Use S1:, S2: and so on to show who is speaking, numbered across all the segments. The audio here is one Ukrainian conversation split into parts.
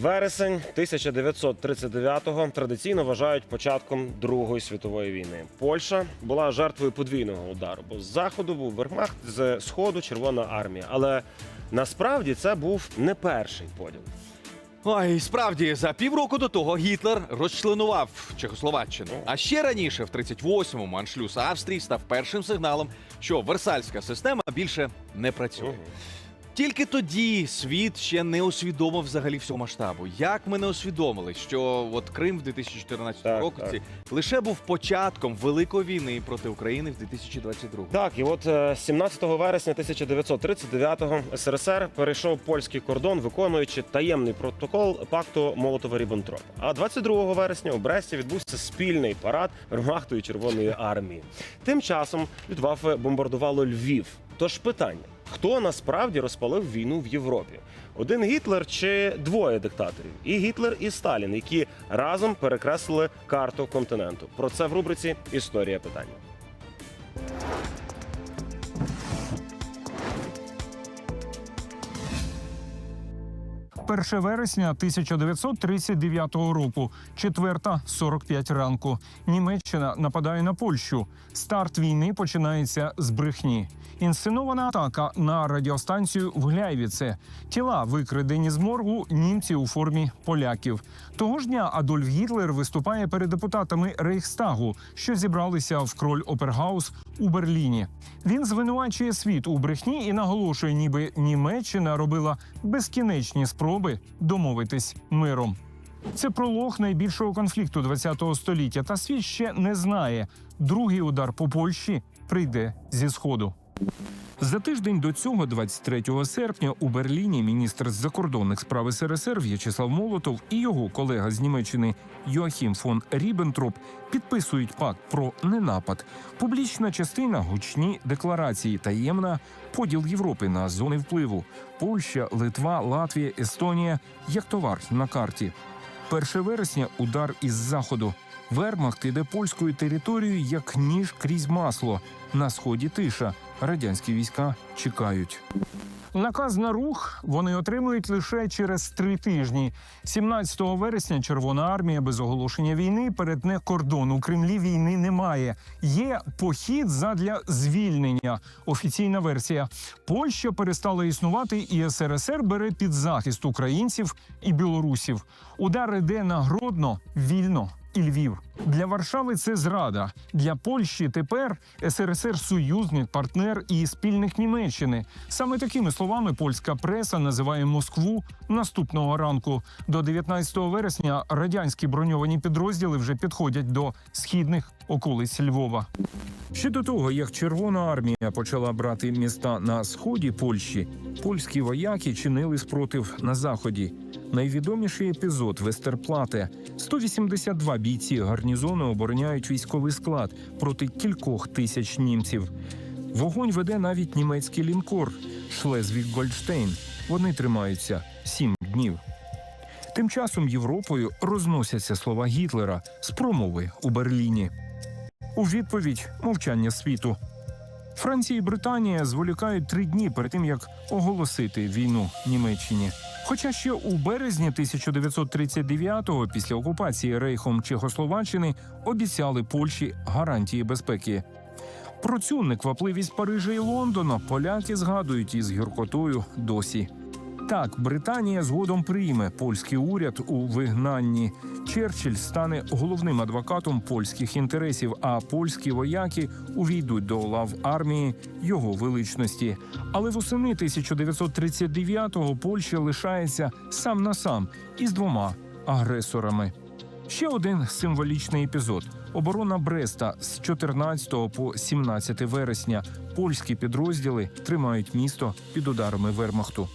S1: Вересень 1939-го традиційно вважають початком Другої світової війни. Польща була жертвою подвійного удару, бо з заходу був вермахт, з сходу Червона армія. Але насправді це був не перший поділ.
S2: Ой, справді, за півроку до того Гітлер розчленував Чехословаччину. А ще раніше, в 38-му, аншлюз Австрії став першим сигналом, що Версальська система більше не працює. Тільки тоді світ ще не усвідомив взагалі всього масштабу. Як ми не усвідомили, що от Крим в 2014
S1: Так,
S2: році лише був початком великої війни проти України в 2022.
S1: Так, і от е, 17 вересня 1939-го СРСР перейшов польський кордон, виконуючи таємний протокол пакту Молотова-Ріббентропа. А 22 вересня у Бресті відбувся спільний парад Вермахту і Червоної армії. Тим часом Люфтваффе бомбардувало Львів. Тож питання: хто насправді розпалив війну в Європі? Один Гітлер чи двоє диктаторів? І Гітлер, і Сталін, які разом перекреслили карту континенту. Про це в рубриці Історія питання.
S3: 1 вересня 1939 року, 4.45 ранку. Німеччина нападає на Польщу. Старт війни починається з брехні. Інсценована атака на радіостанцію в Гляйвіце. Тіла викрадені з моргу німці у формі поляків. Того ж дня Адольф Гітлер виступає перед депутатами Рейхстагу, що зібралися в кроль Опергаус у Берліні. Він звинувачує світ у брехні і наголошує, ніби Німеччина робила безкінечні спроби домовитись миром. Це пролог найбільшого конфлікту ХХ століття. Та світ ще не знає. Другий удар по Польщі прийде зі сходу. За тиждень до цього, 23 серпня, у Берліні міністр закордонних справ СРСР В'ячеслав Молотов і його колега з Німеччини Йоахім фон Ріббентроп підписують пакт про ненапад. Публічна частина гучні декларації, таємна поділ Європи на зони впливу. Польща, Литва, Латвія, Естонія як товар на карті. 1 вересня удар із заходу. Вермахт іде польською територією як ніж крізь масло. На сході тиша. Радянські війська чекають. Наказ на рух вони отримують лише через три тижні. 17 вересня Червона армія без оголошення війни перетне кордон. У Кремлі війни немає. Є похід задля звільнення. Офіційна версія. Польща перестала існувати, і СРСР бере під захист українців і білорусів. Удар іде на Гродно вільно. І Львів для Варшави це зрада. Для Польщі тепер СРСР союзник, партнер і спільник Німеччини. Саме такими словами польська преса називає Москву наступного ранку. До 19 вересня радянські броньовані підрозділи вже підходять до східних околиць Львова. Ще до того, як Червона армія почала брати міста на сході Польщі, польські вояки чинили спротив на заході. Найвідоміший епізод Вестерплате. 182 бійці гарнізону обороняють військовий склад проти кількох тисяч німців. Вогонь веде навіть німецький лінкор Шлезвік Гольдштейн. Вони тримаються сім днів. Тим часом Європою розносяться слова Гітлера з промови у Берліні. У відповідь мовчання світу. Франція і Британія зволікають три дні перед тим, як оголосити війну Німеччині. Хоча ще у березні 1939-го, після окупації Рейхом Чехословаччини, обіцяли Польщі гарантії безпеки. Про цю неквапливість Парижа і Лондона поляки згадують із гіркотою досі. Так, Британія згодом прийме польський уряд у вигнанні. Черчилль стане головним адвокатом польських інтересів, а польські вояки увійдуть до лав армії його величності. Але восени 1939-го Польща лишається сам на сам із двома агресорами. Ще один символічний епізод: оборона Бреста з 14 по 17 вересня. Польські підрозділи тримають місто під ударами Вермахту.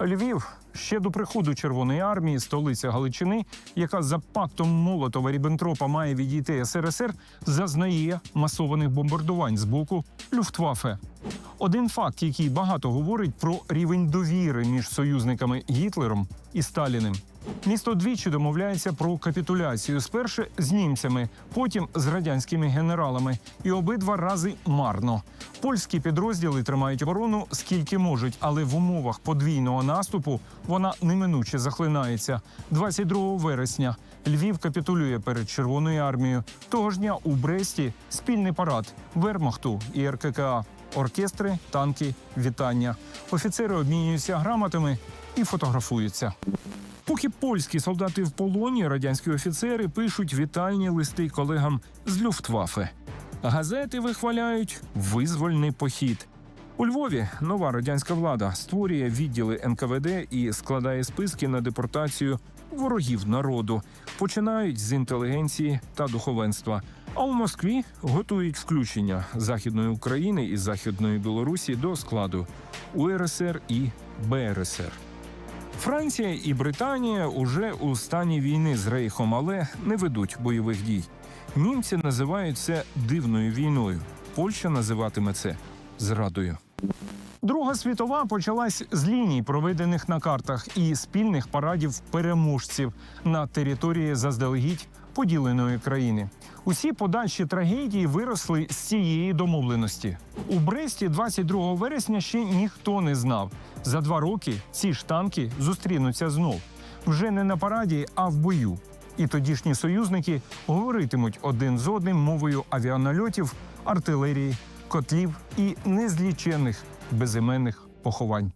S3: Львів ще до приходу Червоної армії, столиця Галичини, яка за пактом Молотова Ріббентропа має відійти СРСР, зазнає масованих бомбардувань з боку Люфтваффе. Один факт, який багато говорить про рівень довіри між союзниками Гітлером і Сталіним. Місто двічі домовляється про капітуляцію. Спершу з німцями, потім з радянськими генералами. І обидва рази марно. Польські підрозділи тримають оборону скільки можуть, але в умовах подвійного наступу вона неминуче захлинається. 22 вересня Львів капітулює перед Червоною армією. Того ж дня у Бресті спільний парад Вермахту і РККА. Оркестри, танки, вітання. Офіцери обмінюються грамотами і фотографуються. Поки польські солдати в полоні, радянські офіцери пишуть вітальні листи колегам з Люфтваффе. Газети вихваляють визвольний похід. У Львові нова радянська влада створює відділи НКВД і складає списки на депортацію ворогів народу. Починають з інтелігенції та духовенства. А у Москві готують включення Західної України і Західної Білорусі до складу УРСР і БРСР. Франція і Британія уже у стані війни з Рейхом, але не ведуть бойових дій. Німці називають це дивною війною. Польща називатиме це зрадою. Друга світова почалась з ліній, проведених на картах, і спільних парадів переможців на території заздалегідь поділеної країни. Усі подальші трагедії виросли з цієї домовленості. У Бресті 22 вересня ще ніхто не знав. За два роки ці ж танки зустрінуться знов вже не на параді, а в бою. І тодішні союзники говоритимуть один з одним мовою авіанальотів, артилерії, котлів і незліченних безіменних поховань.